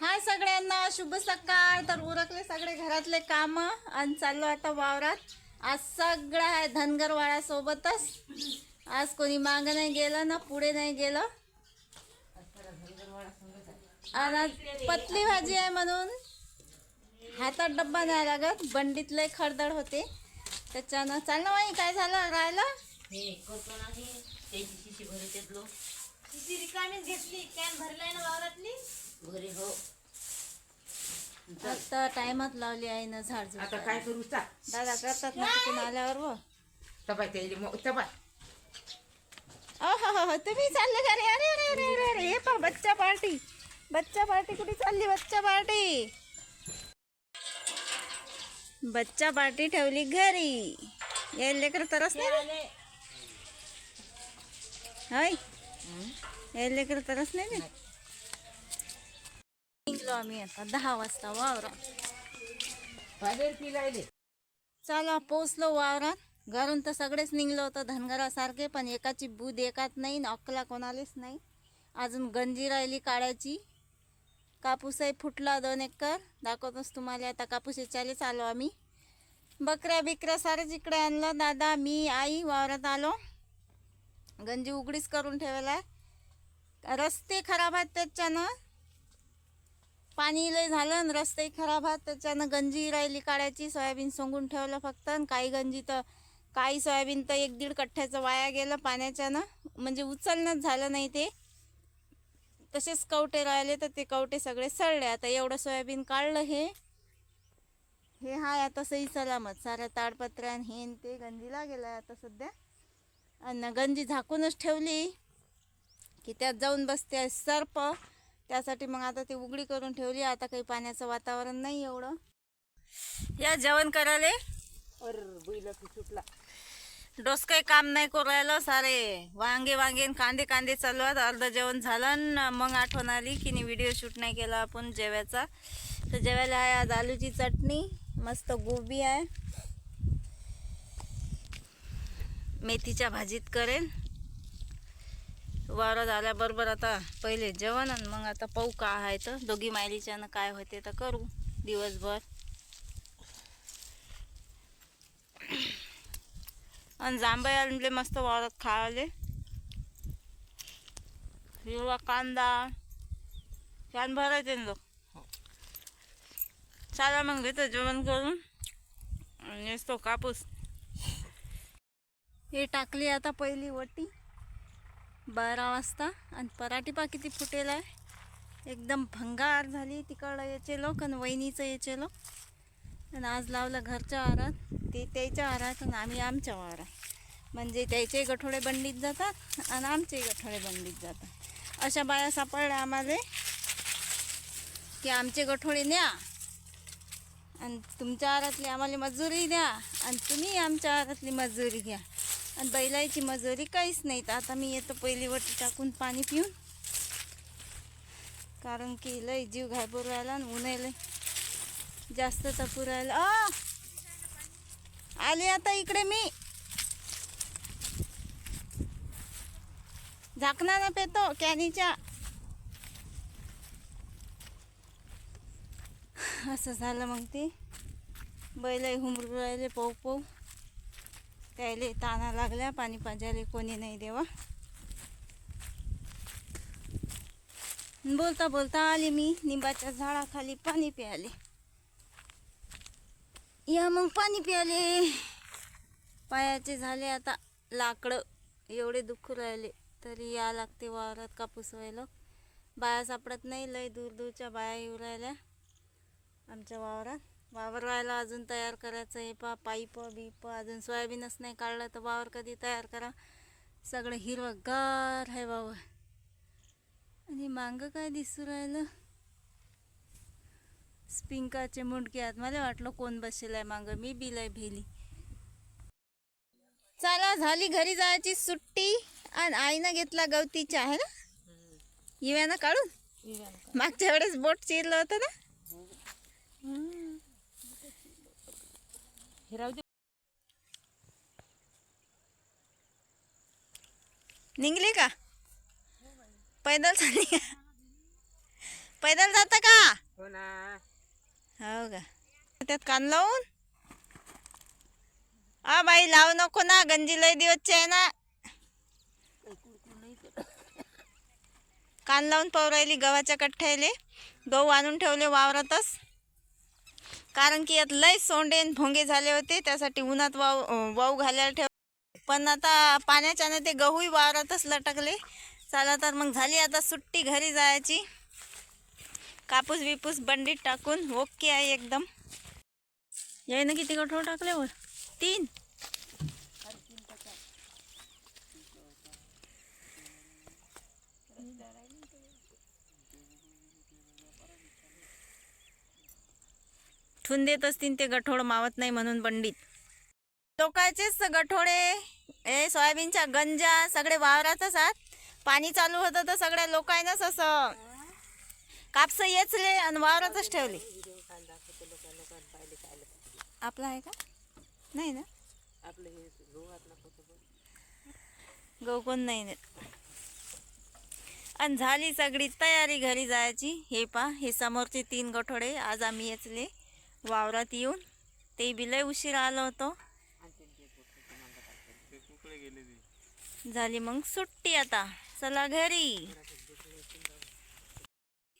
हाय सगळ्यांना शुभ सकाळ. तर उरकले सगळे घरातले काम आणि चाललो आता वावरात. आज सगळं आहे धनगरवाळ्यासोबतच आज कोणी मागं नाही गेलं ना पुढे नाही गेलं. आणि आज पतली भाजी आहे म्हणून. हातात डब्बा नाही लागत बंडीतले खडदड होते. त्याच्यानं चाललं माही काय झालं? राहिलं? हे करतो शिशी भरत रिकामीच घेतली. कॅन भरलाय ना वावरातली. घरी हो. आता टायमात लावली आहे ना झाड आता काय करू? चा दादा करतात ना तिकडून आल्यावर व? तपाय त्याला मग तपाय अहो तुम्ही चालले का रे अरे अरे अरे अरे अरे हे पा बच्चा पार्टी. बच्चा पार्टी कुठे चालली? बच्चा पार्टी. बच्चा पार्टी ठेवली घरी. या लेकर तरच नाही रे? होय? या लेकर तरच नाही रे? निघलो आम्ही आता. दहा वाजता वावरा पाहिजे पिलायले चला पोचलो वावरात. घरून तर सगळेच निघलो होतं धनगरासारखे पण एकाची बूद एकात नाही न अक्कला कोणालाच नाही. अजून गंजी राहिली काढायची कापूसही फुटला दोन एकर. दाखवतोच तुम्हाला आता कापूस याच्यालेच आलो आम्ही. बकऱ्या बिकऱ्या सारेच इकडे आणलं. दादा मी आई वावरात आलो. गंजी उघडीच करून ठेवला आहे रस्ते खराब आहेत त्याच्यानं. पाणी लय झालं आणि रस्तेही खराब आहात. त्याच्यानं गंजी राहिली काढायची सोयाबीन सोंगून ठेवलं फक्त आणि काही गंजी तर काही सोयाबीन तर एक दीड कठ्ठ्याचं वाया गेलं पाण्याच्यानं. म्हणजे उचलणंच झालं नाही ते. तसेच कवटे राहिले तर ते कवटे सगळे सडले. आता एवढं सोयाबीन काढलं हे. हे हाय आता सही सलामत. साऱ्या ताडपत्र्या आणि हे ते गंजीला गेलं आता सध्या. आणि गंजी झाकूनच ठेवली. की त्यात जाऊन बसते सर्प. त्यासाठी मग आता ती उघडी करून ठेवली. आता काही पाण्याचं वातावरण नाही एवढं. या जेवण करायला. अर बैल सुटला. डोस काही काम नाही करू राहिलं सारे. वांगे वांगे कांदे कांदे चालू आहेत. अर्ध जेवण झालं मग आठवण आली की नाही व्हिडिओ शूट नाही केला आपण जेवायचा. तर जेवायला आहे आज आलूची चटणी. मस्त गोबी आहे. मेथीच्या भाजीत करेन. वावरात आल्याबरोबर आता पहिले जेवण आणि मग आता पाहू का आहे तर. दोघी मायलीच्यानं काय होते तर करू दिवसभर. आणि जांभळे आणले मस्त वावरात खायले. हिरवा कांदा. छान भरायचे ना लोक. चला मग घेतो जेवण करून. आणि असतो कापूस. हे टाकली आता पहिली वटी. बारा वाजता. आणि पराठी पा किती फुटेल आहे? एकदम भंगार झाली तिकडं याचे लोक आणि वहिनीचं याचे लोक. आणि आज लावलं घरच्या वारात. ते त्याच्या वारात आणि आम्ही आमच्या वारात. म्हणजे त्याचे गठोडे बंडीत जातात आणि आमचे गठोडे बंडीत जातात. अशा बाया सापडल्या आम्हाला की आमचे गठोडे न्या. आणि तुमच्या आरातली आम्हाला मजुरी द्या आणि तुम्ही आमच्या आरातली मजुरी घ्या. आणि बैलाची मजुरी काहीच नाही. तर आता मी येतो पहिली वटी टाकून पाणी पिऊन. कारण की लय जीव घाबरू राहिला आणि ऊन लय जास्त तपू राहिला. अ आले आता इकडे मी. झाकणानं पेतो कॅनीच्या. असं झालं मग ते. बैल हुमरू राहिले पाऊ पाऊ त्याले ताना लागल्या पाणी पाजायला कोणी नाही देवा. बोलता बोलता आले मी निंबाच्या झाडाखाली पाणी प्याले या मग पाणी प्याले पायाचे झाले आता लाकडं एवढे दुःख राहिले तरी या लागते वावरात कापूस व्हायला. बाया सापडत नाही लय दूर दूरच्या बाया येऊ राहिल्या आमच्या वावरात. वावर व्हायला अजून तयार करायचं आहे. पा पाईप बीप अजून सोयाबीनच नाही काढलं तर वावर कधी तयार करा. सगळं हिरवंगार आहे वावर. आणि मांग काय दिसू राहिलं? स्पिंकाचे मुंडके आहेत. मला वाटलं कोण बसेल आहे मांग. मी बिलाय भेली. चला झाली घरी जायची सुट्टी. आणि आईनं घेतला गवती चहा आहे ना इव्यानं काढून. मागच्या वेळेस बोट चिरलं होतं ना? हे राहू दे. निघले का? पैदल पैदल जाता का? हो ना. हो का? त्यात कान लावून? आ बाई लावू नको ना. गंजी लय दिवसची आहे ना. कान लावून पवरायली गव्हाच्या कठ्ठ्याले गहू आणून ठेवले वावरातच. कारण की यात लय सोंडे भोंगे झाले होते त्यासाठी उन्हात वाव वाऊ घालायला ठेव पण आता पाण्याच्यानं ते गहूही वावरातच लटकले. चला तर मग झाली आता सुट्टी घरी जायची. कापूस बिपूस बंडीत टाकून ओके आहे एकदम. यायनं किती कठोर टाकले वर? तीन. ठून देत असतील ते गठोड मावत नाही म्हणून पंडित लोकांचेच गठोडे ए सोयाबीनच्या गंजा सगळे वावरातच आहात. पाणी चालू होतं तर सगळ्या लोकांनाच असं कापसं येचले आणि वावरातच ठेवले. आपला आहे का? नाही ना? गहू कोण नाही नेत आणि झाली सगळी तयारी घरी जायची. हे पा हे समोरचे तीन गठोडे आज आम्ही येचले. वावरात येऊन ते बिलय लय उशीर आलो होतो. झाली मग सुट्टी आता. चला घरी.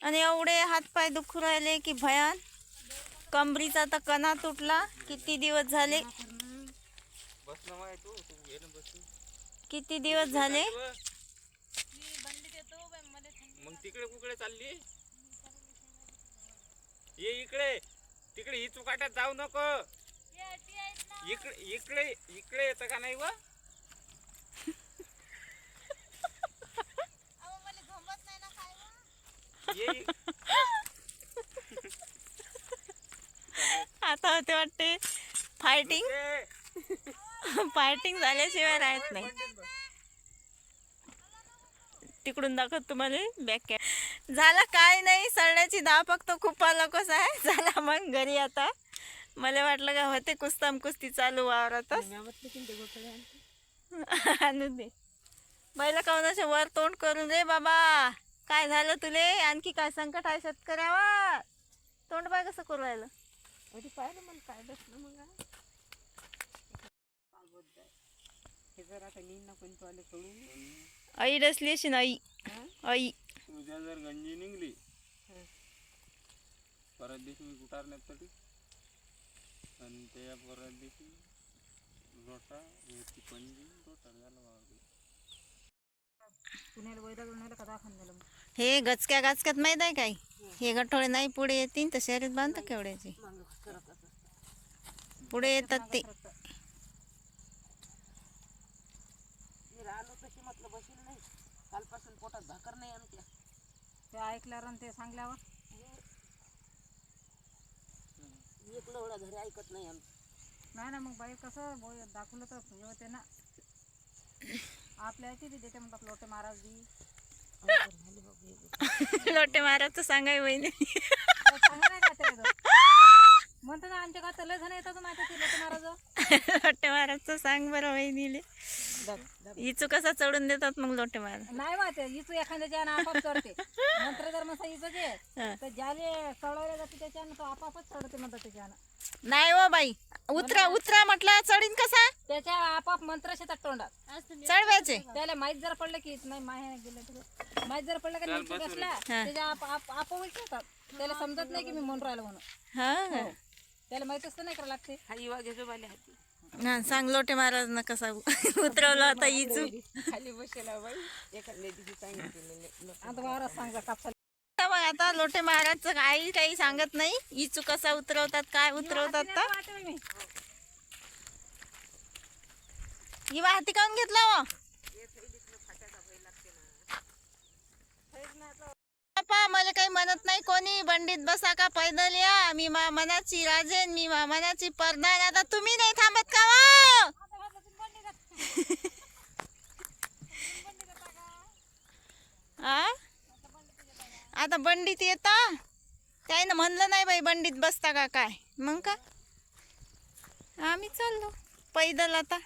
आणि एवढे हातपाय दुखू राहिले की भयान. कमरीचा तर कणा तुटला. किती दिवस झाले? किती दिवस झाले? मग तिकडे कुकडे चालली? ये इकडे. तिकडे ही चुकाट्यात जाऊ नको. इकडे इकडे इकडे येतं का नाही व? आता होते वाटते फायटिंग. फायटिंग झाल्याशिवाय राहत नाही. तिकडून दाखवत तुम्हाला. बॅक कॅ झालं काय नाही सळण्याची धाव फक्त खूप लोकच आहे. झाला मग घरी आता. मला वाटलं का होते कुस्ताम कुस्ती चालू वावरातच. आणून दे. बैला काऊन वर तोंड करून रे बाबा. काय झालं तुले? आणखी काय संकट आहे शेतकऱ्यावर? तोंड बाय कसं करू राहिलं? पाहिलं मला काय बसलं मग ना आई डसली अशी आई. आई. तुझ्या जर गंजी निघली परत दिवशी मी कुटारण्यासाठी आणि त्या परत दिवशी रोटा याची पंजी रोटा झाला हे गचक्या गाचक्यात माहीत आहे काय? हे. गठोडे नाही पुढे येतील तर शरीर बांधतं केवढ्याचे. पुढे येतात ते. मी राहिलो तशी म्हटलं बसील नाही. कालपासून पोटात भाकर नाही आमच्या. ते ऐकल्यावर आणि ते सांगल्यावर? घरी ऐकत नाही आमचं नाही ना मग बाई कसं बोय दाखवलं तर हे होते ना. आपल्या याची देते म्हणतात लोटे महाराज दी लोटे महाराजचं सांगाय वहिनी. म्हणतो ना आमच्या गावात लय जण येतात माहिती ते लोटे महाराज. लोटे महाराजचं सांग बरं वहिनीले. इचू कसा चढून देतात मग लोटे महाराज नाही माहिती इचू एखाद्याच्या आपाप चढते. मंत्र जर मसा इचं जे हा. तर ज्याले चढवले जाते त्याच्यानं तो आपापच चढते म्हणतात त्याच्यानं. नाही हो बाई उतरा उतरा म्हटलं चढीन कसा? त्याच्या आपाप मंत्र शेतात तोंडात चढवायचे. त्याला माहीत जर पडलं की नाही माहे गेलं तर. माहीत जर पडलं का नाही बसला त्याच्या आप आप आपोवच येतात त्याला समजत नाही की मी म्हणून राहिलो म्हणून. हा. का? त्याला माहीत असतं नाही करावं लागते. हा युवा घेजो बाले हा सांग लोटे महाराज ना कसा उतरवला होता इचू खाली बसेला बाई एखाद्या दिवशी सांगितलं आता वावरात सांगा कापसा मग आता लोटे महाराजचं काही काही सांगत नाही. इचू कसा उतरवतात काय उतरवतात तर? ही वाहती काऊन घेतला हो बाप्पा मला काही म्हणत नाही कोणी. बंडीत बसा का पैदल या. मी मा मनाची राजेन मी मा मनाची परदान. आता तुम्ही नाही थांबत का हो? आ? आता बंडीत येता? त्यानं म्हणलं नाही बाई बंडीत बसता का काय? मग का? आम्ही चाललो. पैदल आता.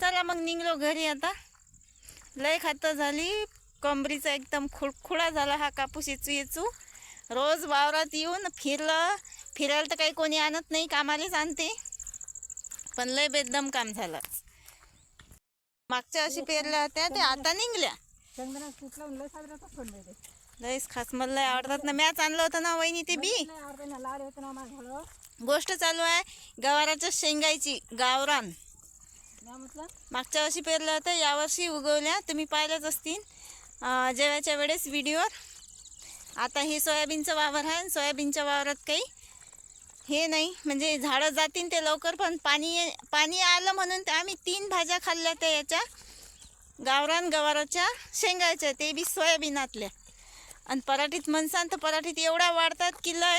चला मग निघलो घरी आता. लय खातं झाली. कमरीचा एकदम खुळखुळा झाला हा कापूस येचू येचू रोज वावरात येऊन फिरलं. फिरायला तर काही कोणी आणत नाही कामालाच आणते. पण लय बेदम काम झालं. मागच्या अशी पेरल्या होत्या ते आता निघल्या. लयच खास मला लय आवडतात ना. मॅच आणलं होतं ना वहिनी ते बी. गोष्ट चालू आहे गवाराच्या शेंगायची गावरान. मागच्या वर्षी पेरलं होतं यावर्षी उगवल्या. तुम्ही पाहिल्याच असतील. जेवायच्या वेळेस व्हिडिओवर. आता हे सोयाबीनचं वावर आहे आणि सोयाबीनच्या वावरात काही हे नाही. म्हणजे झाडं जातील ते लवकर पण पाणी पाणी आलं म्हणून आम्ही तीन भाज्या खाल्ल्या त्या याच्या. गावरान गवाराच्या शेंगाच्या ते बी सोयाबीनातल्या. आणि पराठीत म्हणसान तर पराठीत एवढ्या वाढतात की लय.